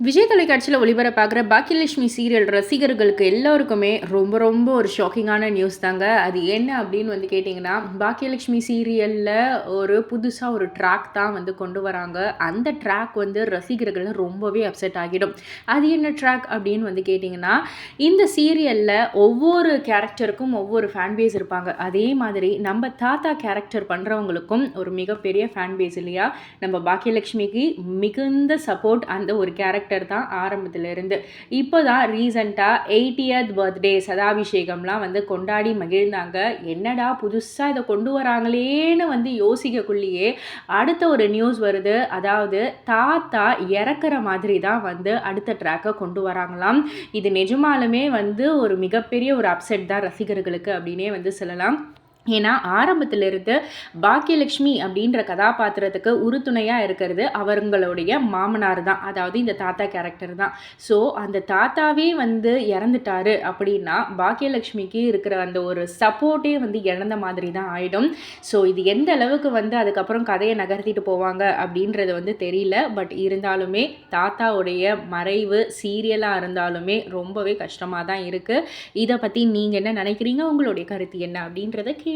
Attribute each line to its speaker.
Speaker 1: விஜய் தொலைக்காட்சியில் ஒளிபரப்பாகிற பாக்கியலட்சுமி சீரியல் ரசிகர்களுக்கு எல்லோருக்குமே ரொம்ப ரொம்ப ஒரு ஷாக்கிங்கான நியூஸ் தாங்க. அது என்ன அப்படின்னு வந்து கேட்டிங்கன்னா பாக்கியலட்சுமி சீரியலில் ஒரு புதுசாக ஒரு ட்ராக் தான் வந்து கொண்டு வராங்க. அந்த ட்ராக் வந்து ரசிகர்கள் ரொம்பவே அப்செட் ஆகிடும். அது என்ன ட்ராக் அப்படின்னு வந்து கேட்டிங்கன்னா இந்த சீரியலில் ஒவ்வொரு கேரக்டருக்கும் ஒவ்வொரு ஃபேன் பேஸ் இருப்பாங்க. அதே மாதிரி நம்ம தாத்தா கேரக்டர் பண்ணுறவங்களுக்கும் ஒரு மிகப்பெரிய ஃபேன் பேஸ் இல்லையா? நம்ம பாக்கியலட்சுமிக்கு மிகுந்த சப்போர்ட் அந்த ஒரு கேரக்டர் கேரக்டர் தான் ஆரம்பத்திலிருந்து. இப்போ தான் ரீசண்டாக எயிட்டியத் பர்த்டே சதாபிஷேகம்லாம் வந்து கொண்டாடி மகிழ்ந்தாங்க. என்னடா புதுசாக இதை கொண்டு வராங்களேன்னு வந்து யோசிக்கக்குள்ளேயே அடுத்த ஒரு நியூஸ் வருது. அதாவது தாத்தா இறக்குற மாதிரி தான் வந்து அடுத்த ட்ராக்கை கொண்டு வராங்களாம். இது நிஜமாலுமே வந்து ஒரு மிகப்பெரிய ஒரு அப்செட் தான் ரசிகர்களுக்கு அப்படின்னே வந்து சொல்லலாம். ஏன்னா ஆரம்பத்திலிருந்து பாக்கியலட்சுமி அப்படின்ற கதாபாத்திரத்துக்கு உறுதுணையாக இருக்கிறது அவங்களுடைய மாமனார் தான். அதாவது இந்த தாத்தா கேரக்டர் தான். ஸோ அந்த தாத்தாவே வந்து இறந்துட்டாரு அப்படின்னா பாக்கியலட்சுமிக்கு இருக்கிற அந்த ஒரு சப்போர்ட்டே வந்து இழந்த மாதிரி தான் ஆகிடும் ஸோ இது எந்த அளவுக்கு வந்து அதுக்கப்புறம் கதையை நகர்த்திட்டு போவாங்க அப்படின்றது வந்து தெரியல. பட் இருந்தாலுமே தாத்தாவுடைய மறைவு சீரியலாக இருந்தாலுமே ரொம்பவே கஷ்டமாக தான் இருக்குது இதை பற்றி நீங்கள் என்ன நினைக்கிறீங்க? உங்களுடைய கருத்து என்ன அப்படின்றத கீழே